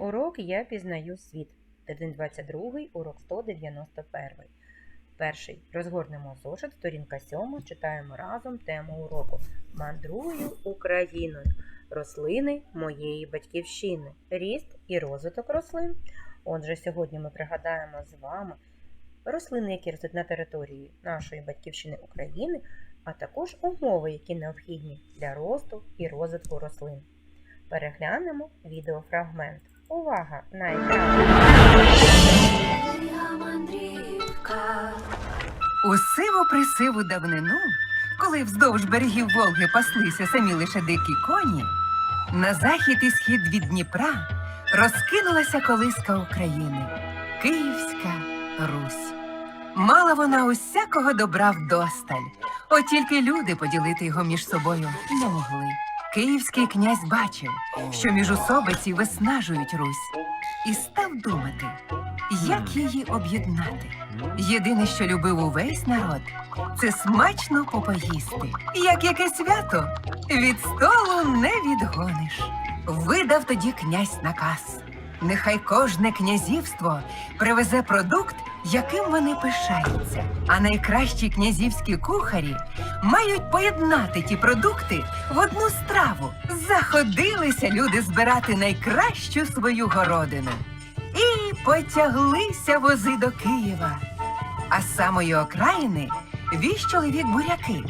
Урок Я пізнаю світ. День 22, урок 191. Перший. Розгорнемо зошит, сторінка 7, читаємо разом тему уроку. Мандрую Україною. Рослини моєї батьківщини. Ріст і розвиток рослин. Отже, сьогодні ми пригадаємо з вами рослини, які ростуть на території нашої батьківщини України, а також умови, які необхідні для росту і розвитку рослин. Переглянемо відеофрагмент. Увага на. У сиву присиву давнину, коли вздовж берегів Волги паслися самі лише дикі коні, на захід і схід від Дніпра розкинулася колиска України Київська Русь. Мала вона усякого добра вдосталь, от тільки люди поділити його між собою не могли. Київський князь бачив, що міжусобиці виснажують Русь, і став думати, як її об'єднати. Єдине, що любив увесь народ, це смачно попоїсти. Як яке свято від столу не відгониш. Видав тоді князь наказ. Нехай кожне князівство привезе продукт, яким вони пишаються. А найкращі князівські кухарі мають поєднати ті продукти в одну страву. Заходилися люди збирати найкращу свою городину. І потяглися вози до Києва. А з самої окраїни віз чоловік буряки.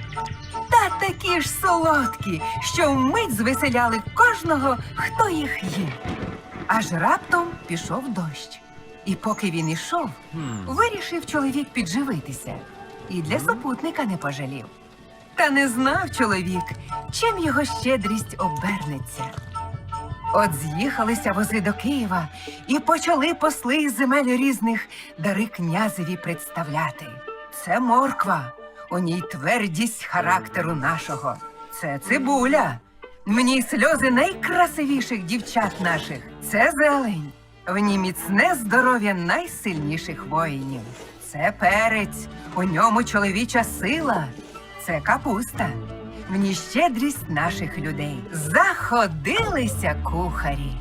Та такі ж солодкі, що вмить звеселяли кожного, хто їх їв. Аж раптом пішов дощ. І поки він ішов, вирішив чоловік підживитися. І для супутника не пожалів. Та не знав чоловік, чим його щедрість обернеться. От з'їхалися вози до Києва і почали посли з земель різних дари князеві представляти. Це морква, у ній твердість характеру нашого. Це цибуля. Ній сльози найкрасивіших дівчат наших. Це зелень. В ній міцне здоров'я найсильніших воїнів. Це перець, у ньому чоловіча сила. Це капуста. В ній щедрість наших людей. Заходилися кухарі.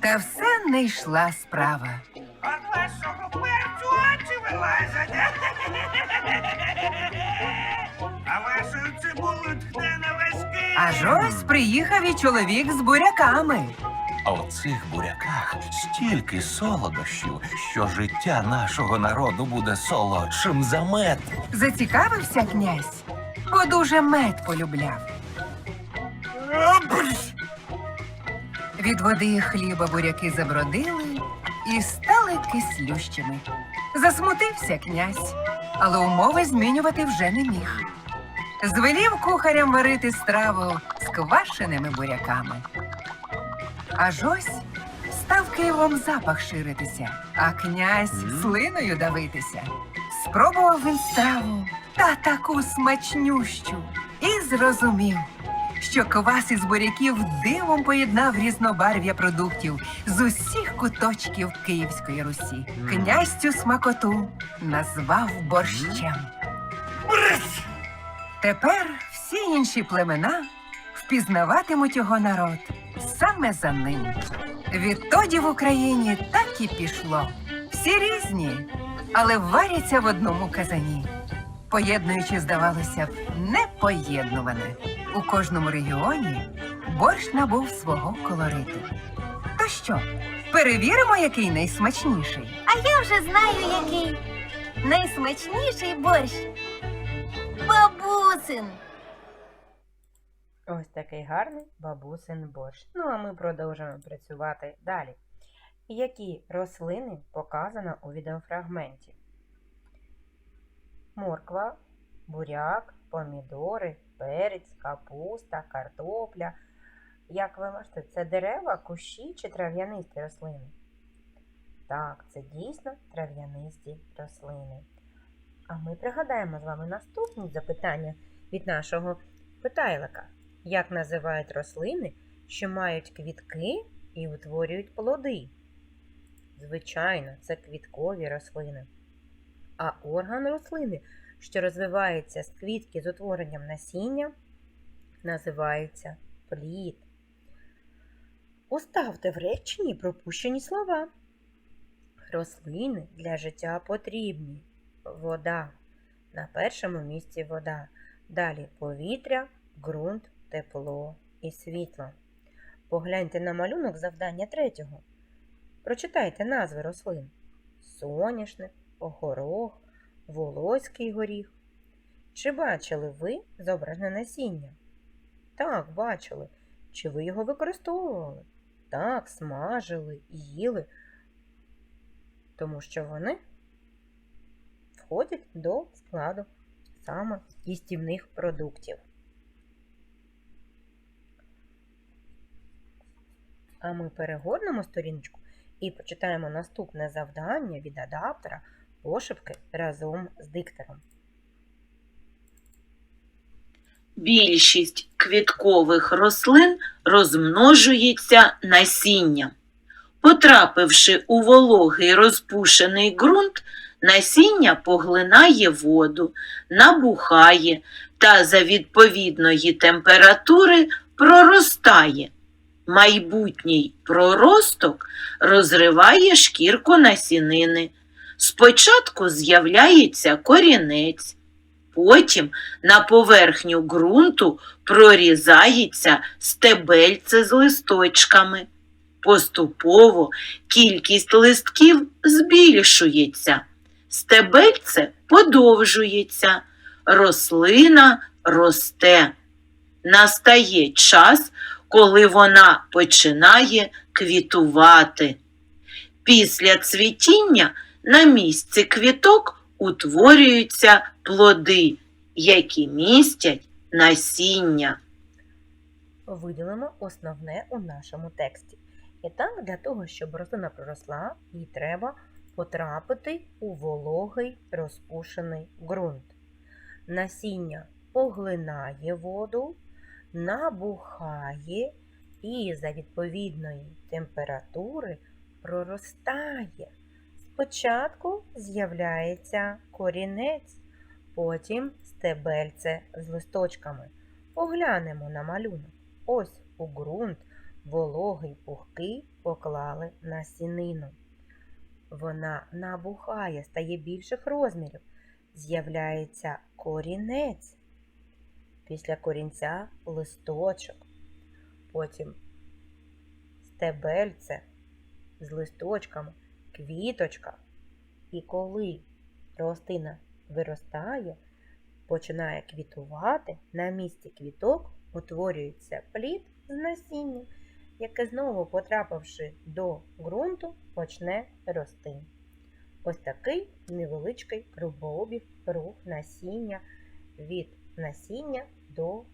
Та все не йшла справа. От вашого перцю очі вилазять. Аж ось приїхав і чоловік з буряками. А в цих буряках стільки солодощів, що життя нашого народу буде солодшим за мед. Зацікавився князь, бо дуже мед полюбляв. Від води і хліба буряки забродили і стали кислющими. Засмутився князь, але умови змінювати вже не міг. Звелів кухарям варити страву з квашеними буряками. Аж ось став Києвом запах ширитися, а князь слиною давитися. Спробував він страву та таку смачнющу і зрозумів, що квас із буряків дивом поєднав різнобарв'я продуктів з усіх куточків Київської Русі. Князь цю смакоту назвав борщем. Тепер всі інші племена впізнаватимуть його народ саме за ним. Відтоді в Україні так і пішло. Всі різні, але варяться в одному казані, поєднуючи, здавалося б, непоєднуване. У кожному регіоні борщ набув свого колориту. То що, перевіримо, який найсмачніший? А я вже знаю, який найсмачніший борщ. Бабусин. Ось такий гарний бабусин борщ. Ну а ми продовжуємо працювати далі. Які рослини показано у відеофрагменті? Морква, буряк, помідори, перець, капуста, картопля. Як ви можете, це дерева, кущі чи трав'янисті рослини? Так, це дійсно трав'янисті рослини. А ми пригадаємо з вами наступні запитання від нашого питайлика. Як називають рослини, що мають квітки і утворюють плоди? Звичайно, це квіткові рослини. А орган рослини, що розвивається з квітки з утворенням насіння, називається плід. Поставте в реченні пропущені слова. Рослини для життя потрібні. Вода. На першому місці вода. Далі повітря, ґрунт, тепло і світло. Погляньте на малюнок завдання третього. Прочитайте назви рослин: соняшник, горох, волоський горіх. Чи бачили ви зображене насіння? Так, бачили. Чи ви його використовували? Так, смажили, їли, тому що вони входять до складу саме їстівних продуктів. А ми перегорнемо сторіночку і почитаємо наступне завдання від адаптера пошепки разом з диктором. Більшість квіткових рослин розмножується насінням. Потрапивши у вологий розпушений ґрунт, насіння поглинає воду, набухає та за відповідної температури проростає. Майбутній проросток розриває шкірку насінини. Спочатку з'являється корінець, потім на поверхню ґрунту прорізається стебельце з листочками. Поступово кількість листків збільшується, стебельце подовжується, рослина росте. Настає час, коли вона починає квітувати. Після цвітіння на місці квіток утворюються плоди, які містять насіння. Виділимо основне у нашому тексті. І так, для того, щоб рослина проросла, їй треба потрапити у вологий розпушений ґрунт. Насіння поглинає воду, набухає і за відповідної температури проростає. Спочатку з'являється корінець, потім стебельце з листочками. Поглянемо на малюнок. Ось у ґрунт вологий пухкий поклали насінину. Вона набухає, стає більших розмірів. З'являється корінець. Після корінця листочок. Потім стебельце з листочками, квіточка. І коли рослина виростає, починає квітувати, на місці квіток утворюється плід з насінням, яке знову, потрапивши до ґрунту, почне рости. Ось такий невеличкий кругообіг рух насіння від насіння до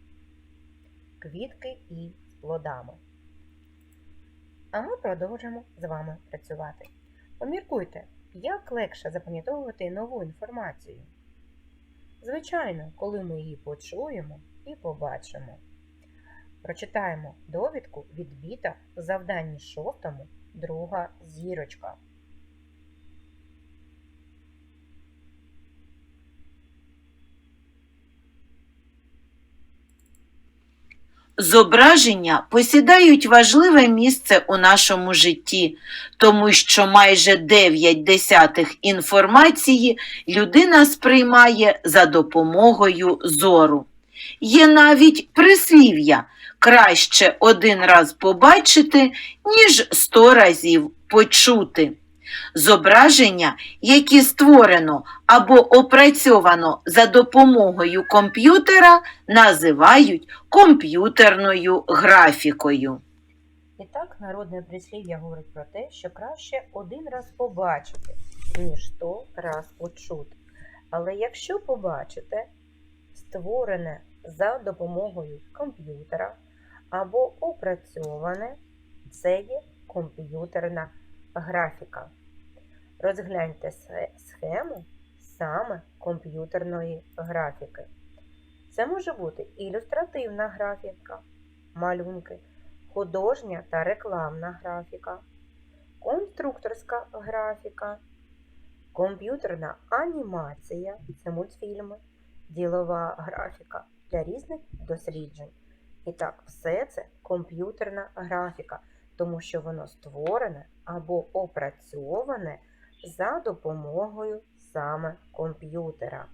квітки і з плодами. А ми продовжимо з вами працювати. Поміркуйте, як легше запам'ятовувати нову інформацію. Звичайно, коли ми її почуємо і побачимо. Прочитаємо довідку від Біта в шостому, друга зірочка. Зображення посідають важливе місце у нашому житті, тому що майже 9 десятих інформації людина сприймає за допомогою зору. Є навіть прислів'я краще один раз побачити, ніж сто разів почути. Зображення, які створено або опрацьовано за допомогою комп'ютера, називають комп'ютерною графікою. І так, народне прислів'я говорить про те, що краще один раз побачити, ніж сто раз почути. Але якщо побачите створене за допомогою комп'ютера або опрацьоване, це є комп'ютерна графіка. Розгляньте схему саме комп'ютерної графіки. Це може бути ілюстративна графіка, малюнки, художня та рекламна графіка, конструкторська графіка, комп'ютерна анімація це мультфільми, ділова графіка для різних досліджень. І так, все це комп'ютерна графіка. тому що воно створене або опрацьоване за допомогою саме комп'ютера.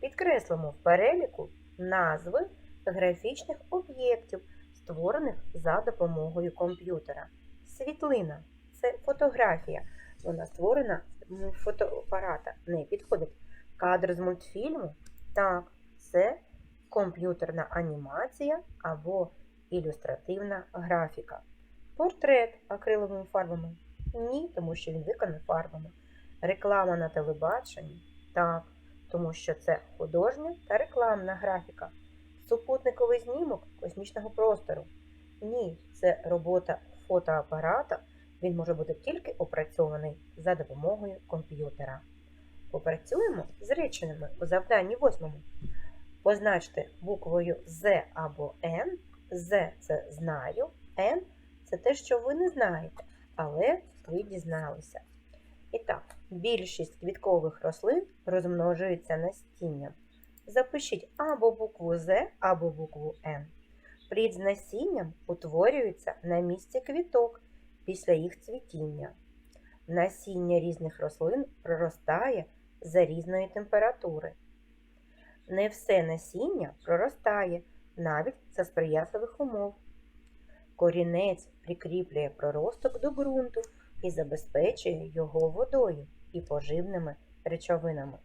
Підкреслимо в переліку назви графічних об'єктів, створених за допомогою комп'ютера. Світлина це фотографія. Вона створена фотоапарата. Не підходить. Кадр з мультфільму так, це комп'ютерна анімація або ілюстративна графіка. Портрет акриловими фарбами. Ні, тому що він виконаний фарбами. Реклама на телебаченні. Так, тому що це художня та рекламна графіка. Супутниковий знімок космічного простору. Ні, це робота фотоапарата. Він може бути тільки опрацьований за допомогою комп'ютера. Попрацюємо з реченнями у завданні восьмому. Позначте буквою З або Н. З це знаю, Н це те, що ви не знаєте, але ви дізналися. І так, більшість квіткових рослин розмножується насінням. Запишіть або букву З, або букву Н. Плід з насінням утворюється на місці квіток після їх цвітіння. Насіння різних рослин проростає за різної температури. Не все насіння проростає навіть за сприятливих умов. Корінець прикріплює проросток до ґрунту і забезпечує його водою і поживними речовинами.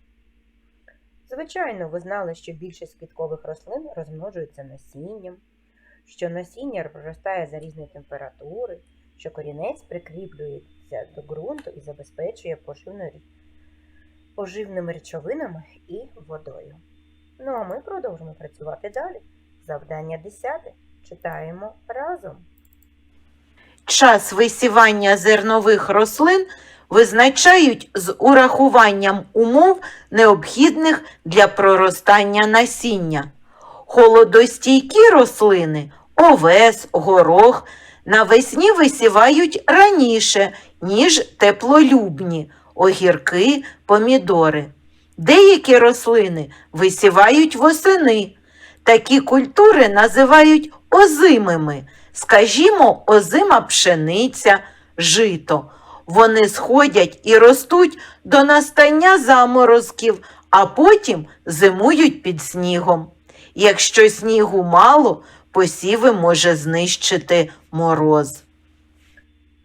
Звичайно, ви знали, що більшість квіткових рослин розмножується насінням, що насіння проростає за різної температури, що корінець прикріплюється до ґрунту і забезпечує поживними речовинами і водою. Ну а ми продовжимо працювати далі. Завдання 10. Читаємо разом. Час висівання зернових рослин визначають з урахуванням умов, необхідних для проростання насіння. Холодостійкі рослини, овес, горох навесні висівають раніше, ніж теплолюбні, огірки, помідори. Деякі рослини висівають восени. Такі культури називають озимими. Скажімо, озима пшениця, жито. Вони сходять і ростуть до настання заморозків, а потім зимують під снігом. Якщо снігу мало, посіви може знищити мороз.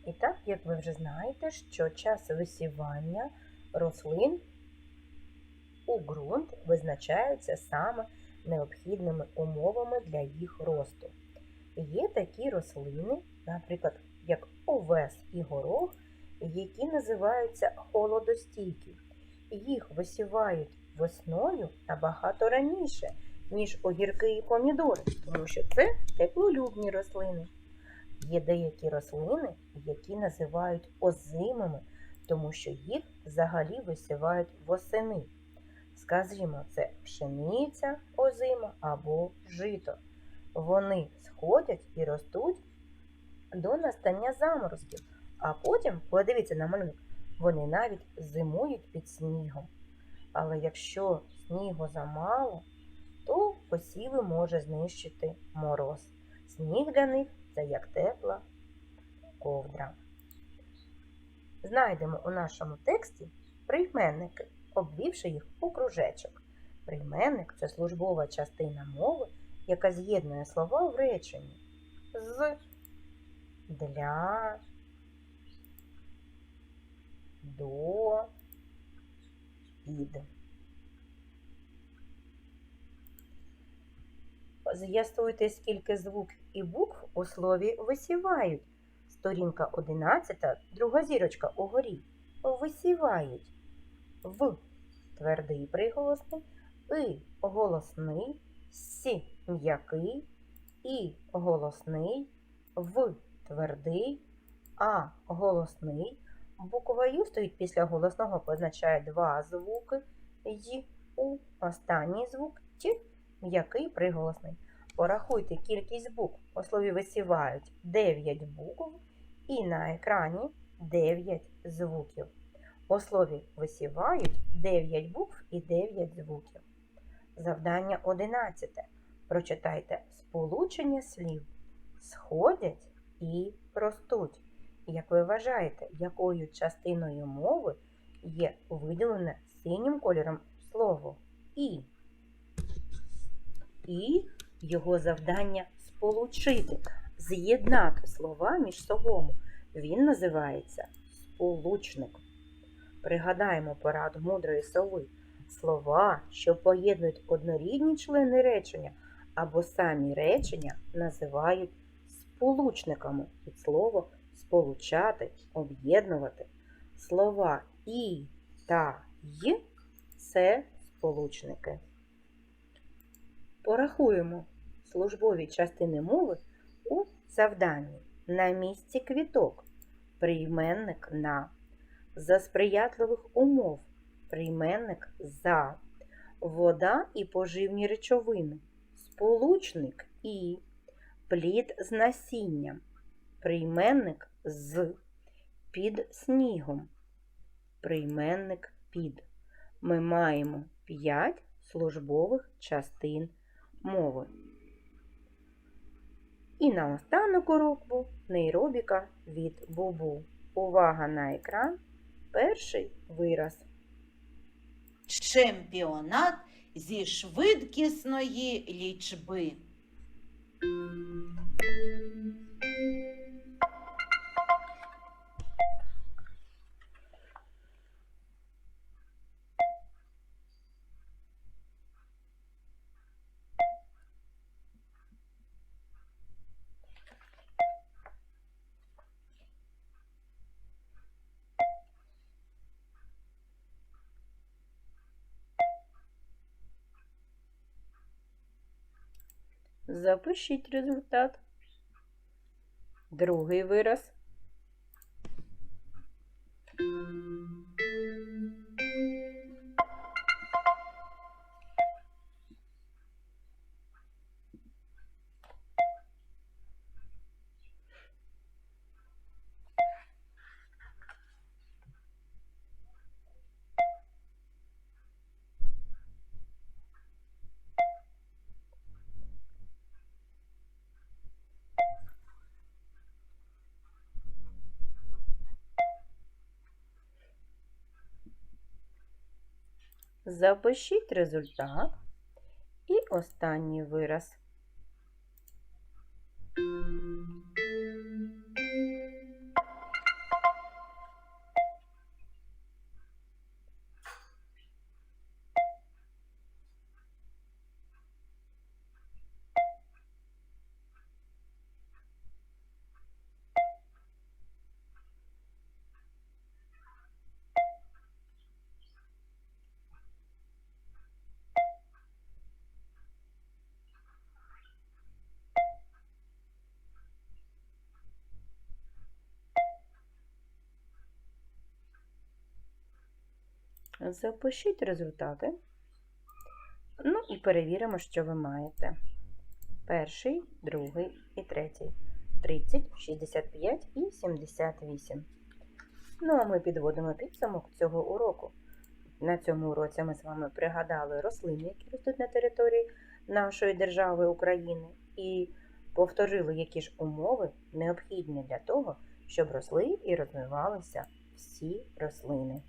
І так, як ви вже знаєте, що час висівання рослин у ґрунт визначається саме необхідними умовами для їх росту. Є такі рослини, наприклад, як овес і горох, які називаються холодостійкі. Їх висівають весною набагато раніше, ніж огірки і помідори, тому що це теплолюбні рослини. Є деякі рослини, які називають озимими, тому що їх взагалі висівають восени. Скажімо, це пшениця озима або жито. Вони сходять і ростуть до настання заморозків, а потім, подивіться на малюнок, вони навіть зимують під снігом. Але якщо снігу замало, то посіви може знищити мороз. Сніг для них це як тепла ковдра. Знайдемо у нашому тексті прийменники, обвівши їх у кружечок. Прийменник це службова частина мови, яка з'єднує слова в реченні з для до під. З'ясуйте, скільки звуків і букв у слові висівають. Сторінка 11, друга зірочка угорі. Висівають. В твердий приголосний, И голосний, С м'який, І голосний, В твердий, А голосний. Буква Ю стоїть після голосного, позначає два звуки Й, У. Останній звук Т м'який приголосний. Порахуйте кількість букв. У слові висівають 9 букв і на екрані 9 звуків. У слові висівають 9 букв і 9 звуків. Завдання 11. Прочитайте сполучення слів. сходять і ростуть. Як ви вважаєте, якою частиною мови є виділене синім кольором слово І? І його завдання сполучити, з'єднати слова між собою. Він називається сполучник. Пригадаємо пораду мудрої сови. Слова, що поєднують однорідні члени речення або самі речення, називають сполучниками від слова сполучати, об'єднувати. Слова і та й це сполучники. Порахуємо службові частини мови у завданні. На місці квіток прийменник на за сприятливих умов прийменник за вода і поживні речовини, сполучник і плід з насінням, прийменник з під снігом, прийменник під. Ми маємо 5 службових частин мови. І наостанок уроку нейробіка від Бубу. Увага на екран. Перший вираз. Чемпіонат зі швидкісної лічби. Запишіть результат. Другий вираз. Запишіть результат. І останній вираз. Запишіть результати. Ну і перевіримо, що ви маєте. Перший, другий і третій. 30, 65 і 78. Ну, а ми підводимо підсумок цього уроку. На цьому уроці ми з вами пригадали рослини, які ростуть на території нашої держави України, і повторили, які ж умови необхідні для того, щоб росли і розвивалися всі рослини.